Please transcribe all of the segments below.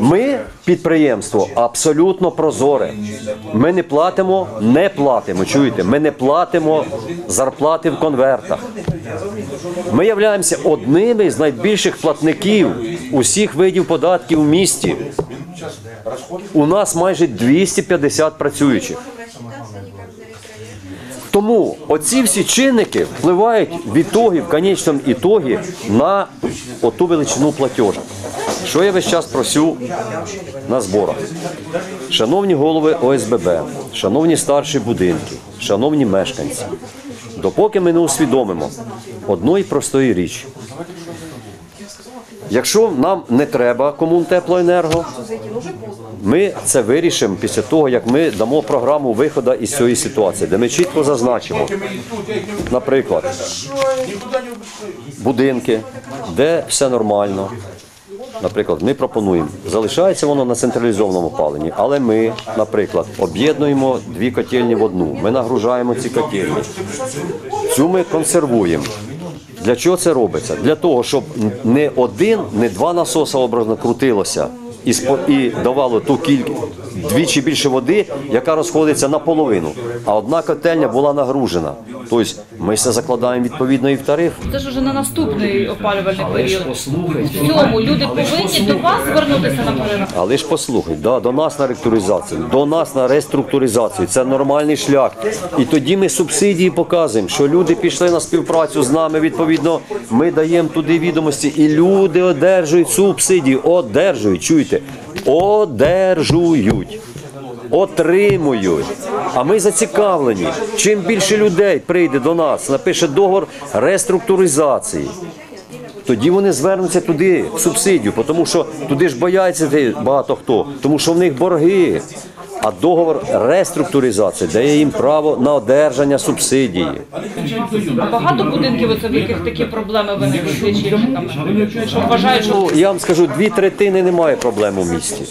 Ми підприємство абсолютно прозоре. Ми не платимо, не платимо. Чуєте, ми не платимо зарплати в конвертах. Ми являємося одними з найбільших платників усіх видів податків в місті. У нас майже 250 працюючих. Тому оці всі чинники впливають в ітогі, в конечному ітогі на оту величину платежа. Що я весь час просю на зборах? Шановні голови ОСББ, шановні старші будинки, шановні мешканці, допоки ми не усвідомимо одної простої річі. Якщо нам не треба комунтеплоенерго, ми це вирішимо після того, як ми дамо програму виходу із цієї ситуації, де ми чітко зазначимо, наприклад, будинки, де все нормально. Наприклад, ми пропонуємо, залишається воно на централізованому опаленні, але ми, наприклад, об'єднуємо дві котельні в одну. Ми нагружаємо ці котельні. Цю ми консервуємо. Для чого це робиться? Для того, щоб не один, не два насоси образно крутилося і, і давало ту кількість двічі більше води, яка розходиться наполовину, а одна котельня була нагружена. Тобто ми це закладаємо відповідно і в тариф. Це ж уже на наступний опалювальний період. послухайте. В цьому люди повинні до вас звернутися на перерахунок. Але ж послухай, да, до нас на реструктуризацію, до нас на реструктуризацію. Це нормальний шлях. І тоді ми субсидії показуємо, що люди пішли на співпрацю з нами. Відповідно, ми даємо туди відомості, і люди одержують субсидії. Одержують, чуєте? Одержують. Отримують. А ми зацікавлені. Чим більше людей прийде до нас, напише договор реструктуризації тоді вони звернуться туди в субсидію, тому що туди ж бояться багато хто, тому що в них борги. А договор реструктуризації дає їм право на одержання субсидії. А багато будинків, оце, в яких такі проблеми виникли з лічильниками? Що вважають, що Ну, я вам скажу, дві третини немає проблем у місті.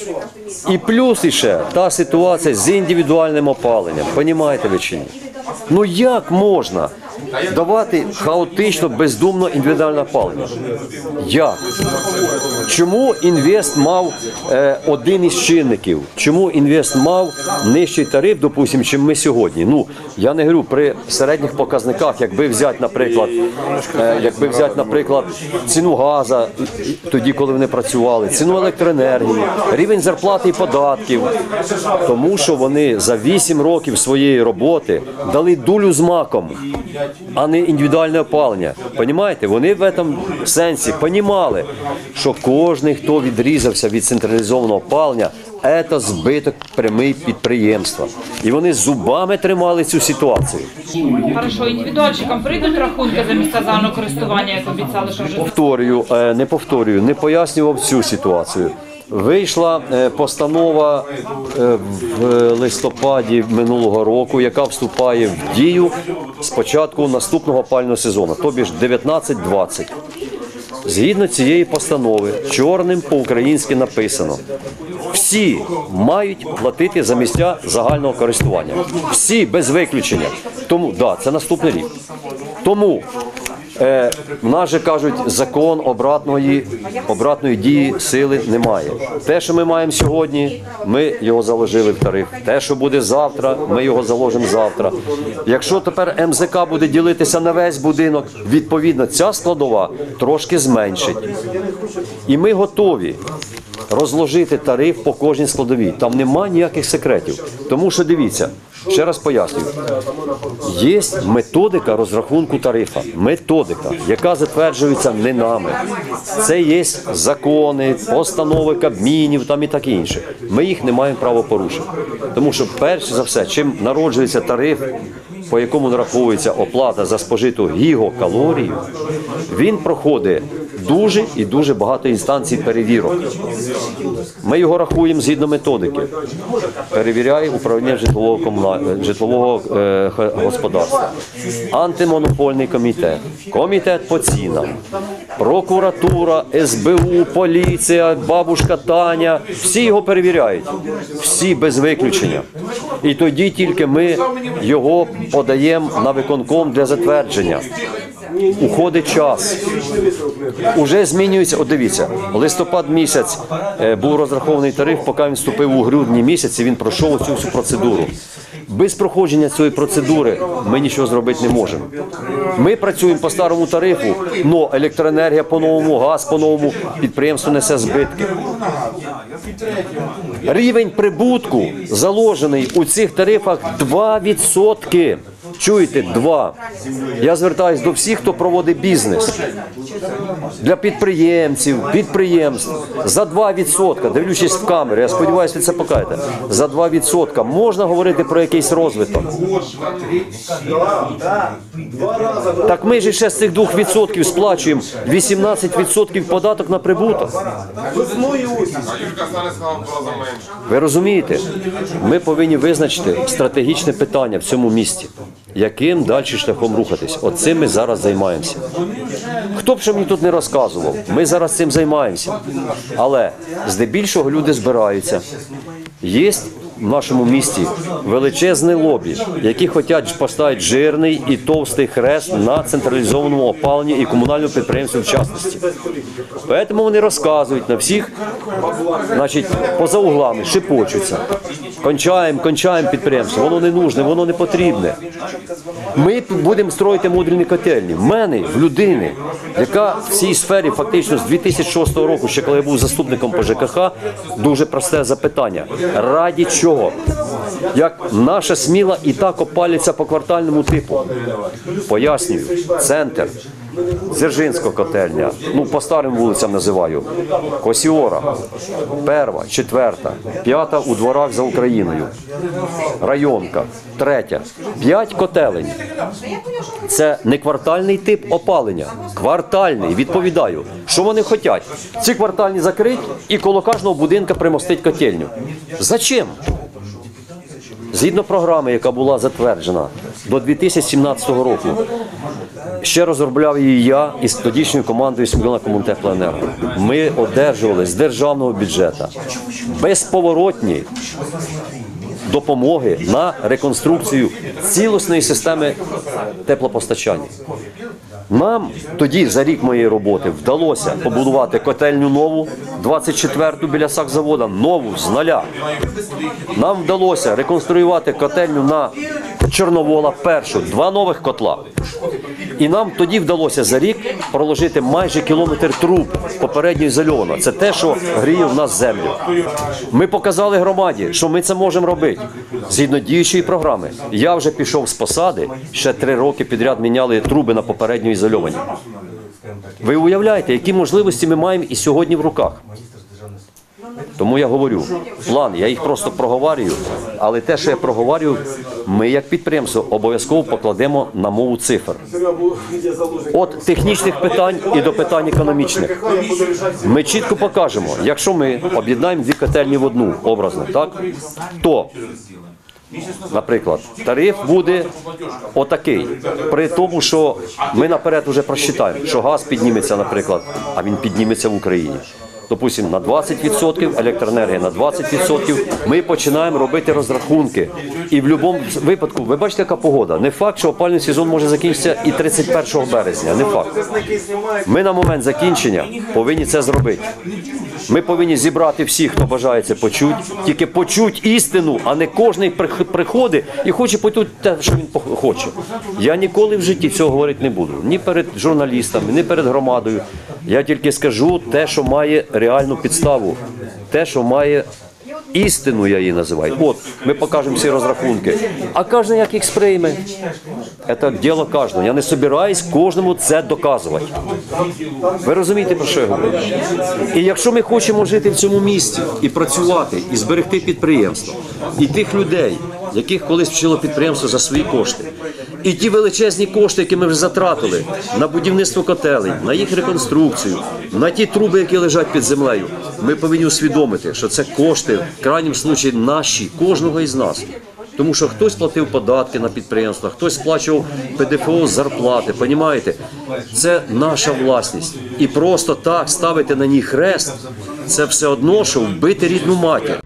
І плюс іще та ситуація з індивідуальним опаленням. Понімаєте ви чи ні? Ну як можна давати хаотично, бездумно індивідуальне опалення? Як? Чому інвест мав е, один із чинників? Чому інвест мав нижчий тариф, допустимо, чим ми сьогодні? Ну я не говорю при середніх показниках, якби взяти, наприклад, е, якби взяти, наприклад, ціну газу тоді, коли вони працювали, ціну електроенергії, рівень зарплати і податків, тому що вони за 8 років своєї роботи дали дулю з маком, а не індивідуальне опалення. Понімаєте? Вони в цьому сенсі понімали, що кожен, хто відрізався від централізованого опалення, це збиток прямий підприємства. І вони зубами тримали цю ситуацію. хорошо, індивідуальщикам прийдуть рахунки за місця загального користування, як обіцяли, що вже повторюю, е, не повторюю, не пояснював цю ситуацію. Вийшла е, постанова е, в листопаді минулого року, яка вступає в дію з початку наступного опального сезону, тобі ж 19-20. Згідно цієї постанови, чорним по-українськи написано: всі мають платити за місця загального користування. Всі без виключення. Тому да, це наступний рік. Тому Е, в нас же кажуть, закон обратної, обратної дії сили немає. Те, що ми маємо сьогодні, ми його заложили в тариф. Те, що буде завтра, ми його заложимо завтра. Якщо тепер МЗК буде ділитися на весь будинок, відповідно, ця складова трошки зменшить. І ми готові розложити тариф по кожній складовій. Там нема ніяких секретів. Тому що дивіться, ще раз пояснюю. Є методика розрахунку тарифа, методика, яка затверджується не нами. Це є закони, постанови кабмінів там і таке інше. Ми їх не маємо права порушити. Тому що, перш за все, чим народжується тариф, по якому нараховується оплата за спожиту гігокалорію, він проходить дуже і дуже багато інстанцій перевірок. Ми його рахуємо згідно методики. Перевіряє управління житлового комуна- житлового е, господарства, антимонопольний комітет, комітет по цінам, прокуратура, СБУ, поліція, бабушка Таня. Всі його перевіряють, всі без виключення. І тоді тільки ми його подаємо на виконком для затвердження. Уходить час. Уже змінюється. От дивіться, листопад місяць е, був розрахований тариф, поки він вступив у грудні місяці, він пройшов цю всю процедуру. Без проходження цієї процедури ми нічого зробити не можемо. Ми працюємо по старому тарифу, але електроенергія по-новому, газ по-новому, підприємство несе збитки. Рівень прибутку заложений у цих тарифах 2%. Чуєте, 2. Я звертаюся до всіх, хто проводить бізнес. Для підприємців, підприємств за 2%, дивлячись в камеру, я сподіваюся, ви це покажете. За 2% можна говорити про якийсь розвиток. Так ми ж ще з цих 2% сплачуємо 18% податок на прибуток. Два. Ви розумієте, ми повинні визначити стратегічне питання в цьому місті, яким далі шляхом рухатись. Оцим ми зараз займаємося. Хто б що мені тут не розказував, ми зараз цим займаємося. Але здебільшого люди збираються. Є в нашому місті величезне лобі, які хочуть поставити жирний і товстий хрест на централізованому опаленні і комунальному підприємстві в частності. Тому вони розказують на всіх, значить, поза углами, шепочуться. Кончаємо, кончаємо підприємство, воно не нужне, воно не потрібне. Ми будемо строїти мудрені котельні. В мене, в людини, яка в цій сфері фактично з 2006 року, ще коли я був заступником по ЖКХ, дуже просте запитання. Раді чого? Як наша сміла і так опалиться по квартальному типу. Пояснюю, центр. Дзержинська котельня, ну по старим вулицям називаю. Косіора, перва, четверта, п'ята у дворах за Україною. Районка, третя. П'ять котелень. Це не квартальний тип опалення. Квартальний, відповідаю. Що вони хочуть? Ці квартальні закрить і коло кожного будинка примостить котельню. Зачем? Згідно програми, яка була затверджена до 2017 року, ще розробляв її я із тодішньою командою Смілена Комунтеплоенерго. Ми одержували з державного бюджету безповоротні допомоги на реконструкцію цілісної системи теплопостачання. Нам тоді, за рік моєї роботи, вдалося побудувати котельню нову, 24-ту біля сакзавода, нову з нуля. Нам вдалося реконструювати котельню на Чорновола першу, два нових котла. І нам тоді вдалося за рік проложити майже кілометр труб попередньо ізольовано. Це те, що гріє в нас землю. Ми показали громаді, що ми це можемо робити згідно діючої програми. Я вже пішов з посади, ще три роки підряд міняли труби на попередньо ізольовані. Ви уявляєте, які можливості ми маємо і сьогодні в руках. Тому я говорю, план, я їх просто проговорюю, але те, що я проговорюю, ми як підприємство обов'язково покладемо на мову цифр. От технічних питань і до питань економічних. Ми чітко покажемо, якщо ми об'єднаємо дві котельні в одну образно, так то. Наприклад, тариф буде отакий. При тому, що ми наперед вже просчитаємо, що газ підніметься, наприклад, а він підніметься в Україні. Допустимо, на 20%, електроенергія на 20%. Ми починаємо робити розрахунки. І в будь-якому випадку, ви бачите, яка погода. Не факт, що опалювальний сезон може закінчитися і 31 березня. Не факт. Ми на момент закінчення повинні це зробити. Ми повинні зібрати всіх, хто бажає це почути, тільки почуть істину, а не кожен прих- приходить і хоче почути те, що він хоче. Я ніколи в житті цього говорити не буду. Ні перед журналістами, ні перед громадою. Я тільки скажу те, що має реальну підставу, те, що має. Істину я її називаю. От ми покажемо всі розрахунки. А кожен як їх сприйме. Це діло кожного. Я не собираюсь кожному це доказувати. Ви розумієте, про що я говорю? І якщо ми хочемо жити в цьому місті і працювати, і зберегти підприємство, і тих людей, яких колись вчило підприємство за свої кошти, і ті величезні кошти, які ми вже затратили на будівництво котелень, на їх реконструкцію, на ті труби, які лежать під землею, ми повинні усвідомити, що це кошти в крайньому случаї наші, кожного із нас. Тому що хтось платив податки на підприємства, хтось сплачував ПДФО зарплати. Понімаєте? Це наша власність. І просто так ставити на ній хрест це все одно, що вбити рідну матір.